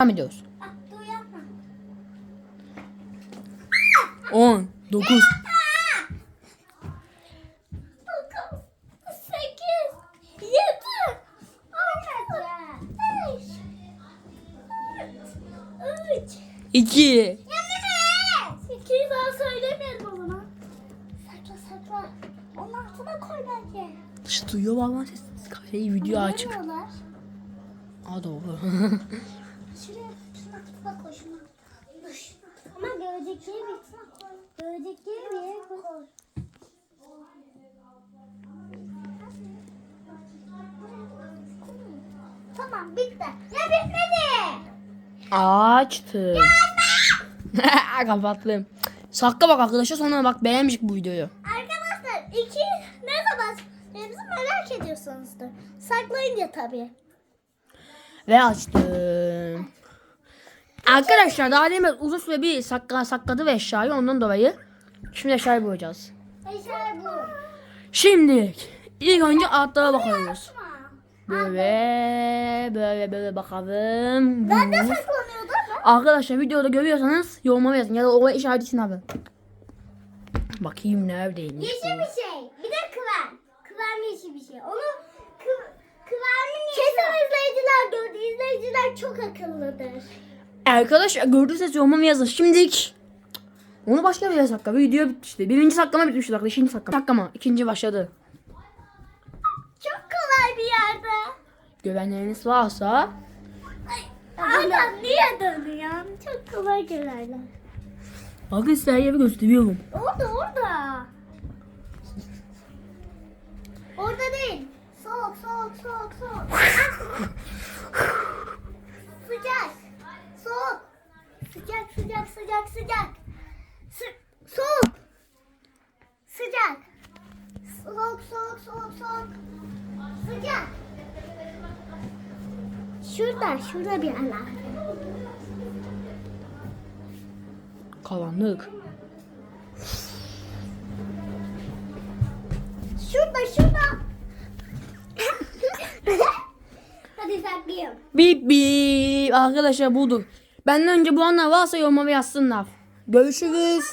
Devam ediyoruz. Ah, dur yapma. 10, 9, Dokuz, sekiz, yedi, altı, beş, dört, üç. 2, Yemin İkiyi daha söylemeyelim o zaman. Sakla sakla. Onun altına koy bence. Dışı duyuyor vallahi ses. Şey, video açık. Aa doğru. Ama görecekleri bir. Görecekleri bir yere koy. Tamam bitti. Ya bitmedi. Açtım. Kapattım. Sakla bak arkadaşlar sonra bak beğenmiş bu videoyu. Arkadaşlar iki ne zaman merak ediyorsanızdır. Saklayınca tabii. Ve açtım. Arkadaşlar daha demin uzun süre bir sakla, sakladı ve eşyayı ondan dolayı. Şimdi eşyayı bulacağız. Eşer bu. Şimdi ilk önce altlara bakıyoruz. Böyle böyle böyle bakalım. Ben de saklanıyordum. Arkadaşlar videoda görüyorsanız yorumlara yazın ya da o işaretini alın. Bakayım neredeymiş Yeşil bir şey. Bir de kıvam. Kıvam yeşil bir şey. Onu kı, kıvamın yeşil. Kesin izleyiciler gördü. İzleyiciler çok akıllıdır. Arkadaşlar gördüyseniz yorumlara yazın. Şimdilik onu başka bir yere sakla. Video bitti işte. Birinci saklama bitmişti arkadaşlar. İkinci saklama. Saklama. İkinci başladı. Çok kolay bir yerde. Güvenleriniz varsa Adam niye dönüyor? Çok kolay görerler. bakın size her yeri gösteriyorum. Orada orada. Orada değil. Soğuk soğuk soğuk soğuk. sıcak. Soğuk. Sıcak sıcak sıcak. Sı- soğuk. Sıcak. Soğuk soğuk soğuk soğuk. Sıcak. Şurada şurada bir yerler. Karanlık. Şurada şurada. Hadi saklayayım. Bip bip. Arkadaşlar bulduk. Benden önce bu anlar varsa yorumlara yazsınlar. Görüşürüz.